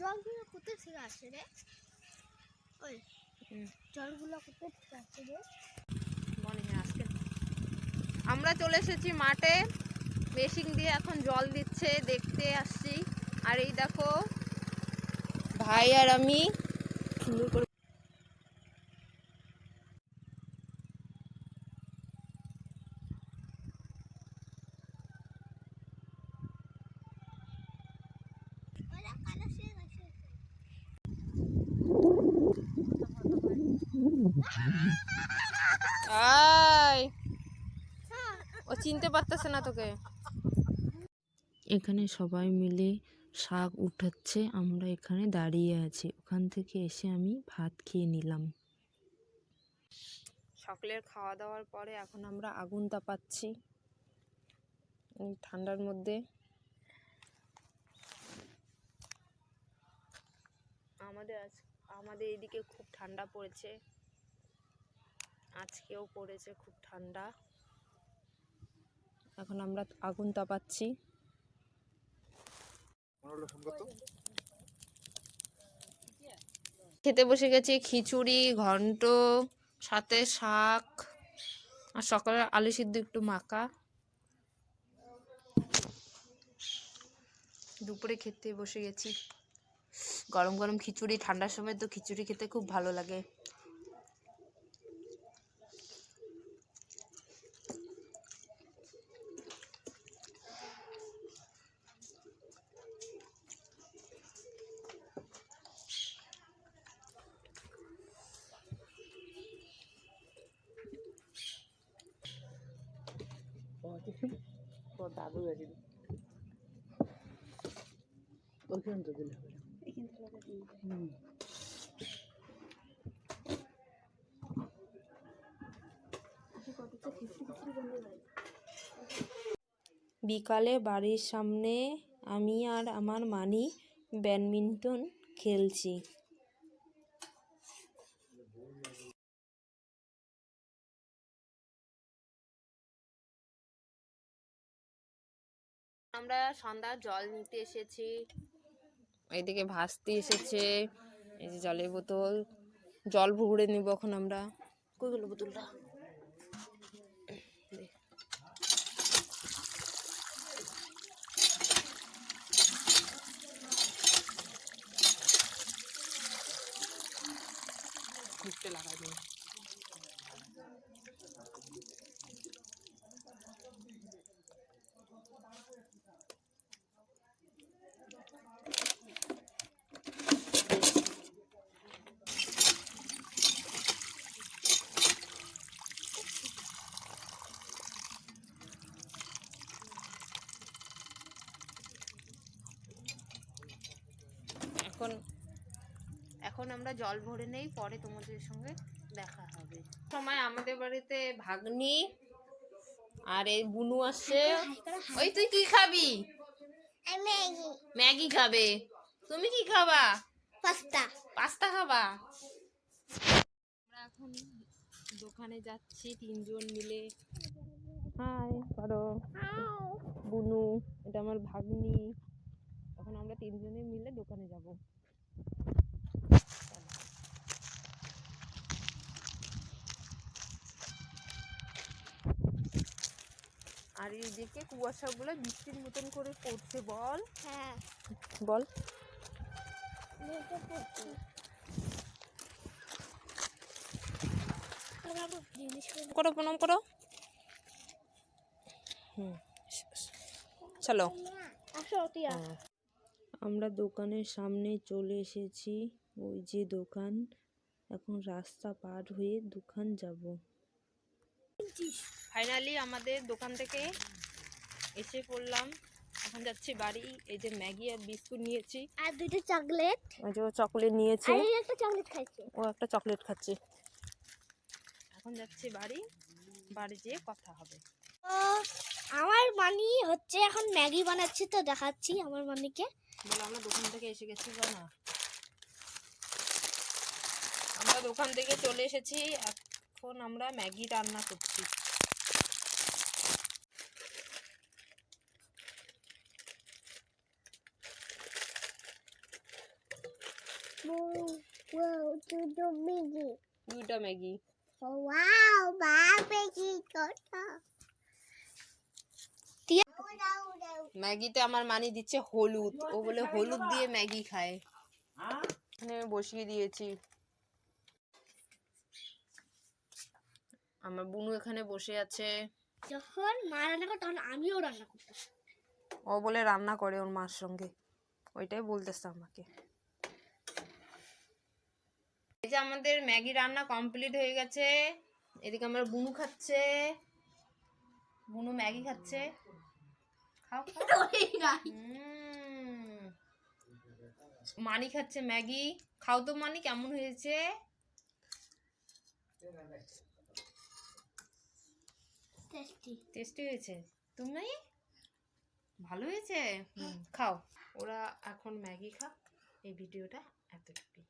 জলগুলো কোথা থেকে আসে রে? ওই জলগুলো কোথা থেকে আসে রে? আমরা চলে এসেছি মাঠে। মেশিন দিয়ে এখন জল দিচ্ছে দেখতে আসছি। আর এই দেখো ভাই আর আমি সুন্দর করে আয়। ও চিনতে পারতেছে না তোকে। এখানে সবাই মিলে শাক উঠাচ্ছে আমরা এখানে দাঁড়িয়ে আছি। ওখান থেকে এসে আমি ভাত খেয়ে নিলাম। সকালের খাওয়া দাওয়ার পরে এখন আমরা আগুন তাপাচ্ছি ঠান্ডার মধ্যে। আমাদের আজ আমাদের এদিকে খুব ঠান্ডা পড়েছে। আজকেও পড়েছে খুব ঠান্ডা। এখন আমরা আগুন তাপাচ্ছি। খেতে বসে গেছি খিচুড়ি ঘন্ট সাথে শাক আর সকালে আলু সিদ্ধ একটু মাখা। দুপুরে খেতে বসে গেছি। গরম গরম খিচুড়ি ঠান্ডার সময় তো খিচুড়ি খেতে খুব ভালো লাগে। দাদু গেছিল ওইখান তো দিলে হুম। বিকালে বাড়ির সামনে আমি আর আমার মানি ব্যাডমিন্টন খেলছি। আমরা সন্ধ্যা জল নিতে এসেছি। এইদিকে ভাসতে এসেছে এই যে জলের বোতল। জল ভুগড়ে নিব এখন আমরা। কই গেল বোতলটা? ঘুরতে লাগাই দিই এখন এখন আমরা জল ভরে নেই পরে তোমাদের সঙ্গে দেখা হবে। সময় আমাদের বাড়িতে ভাগ্নি আর এই বুনু আসছে। ওই তুই কি খাবি? ম্যাগি ম্যাগি খাবে। তুমি কি খাবা? পাস্তা। পাস্তা খাবা? আমরা এখন দোকানে যাচ্ছি তিনজন মিলে। হাই করো বুনু এটা আমার ভাগ্নি। এখন আমরা তিনজনে মিলে দোকানে যাব। আর এইদিকে কুয়াশাগুলো বৃষ্টির মতন করে পড়ছে বল। হ্যাঁ। বল। করো প্রণাম করো। হুম চলো। আসো টিয়া। আমরা দোকানের সামনে চলে এসেছি। ওই যে দোকান। এখন রাস্তা পার হয়ে দোকান যাব। ফাইনালি আমাদের দোকান থেকে এসে পড়লাম। এখন যাচ্ছি বাড়ি। এই যে ম্যাগি আর বিস্কুট নিয়েছি। আর দুটো চকলেট। ওই যে চকলেট নিয়েছে। আর একটা চকলেট খাইছে। ও একটা চকলেট খাচ্ছে। এখন যাচ্ছি বাড়ি। বাড়ি যেয়ে কথা হবে। আমার মানি হচ্ছে এখন ম্যাগি বানাচ্ছি তো দেখাচ্ছি আমার মানিকে বলে আমরা দোকান থেকে এসে গেছি বা না আমরা দোকান থেকে চলে এসেছি এখন আমরা ম্যাগি রান্না করছি। দুইটা ম্যাগি। Wow, baby, toto. ম্যাগিতে আমার মানি দিচ্ছে হলুদ। ও বলে হলুদ দিয়ে ম্যাগি খায়। এখানে আমি বসিয়ে দিয়েছি। আমার বুনু এখানে বসে আছে। যখন মা রান্না করে তখন আমিও রান্না করতাম। ও বলে রান্না করে ওর মার সঙ্গে। ওইটাই বলতেছে আমাকে। এই যে আমাদের ম্যাগি রান্না কমপ্লিট হয়ে গেছে। এদিকে আমার বুনু খাচ্ছে। বুনু ম্যাগি খাচ্ছে। খাও। মানি খাচ্ছে ম্যাগি। খাও তো মানি কেমন হয়েছে? টেস্টি। টেস্টি হয়েছে। তুমি? ভালো হয়েছে? খাও। ওরা এখন ম্যাগি খা এই ভিডিওটা এতটুকুই।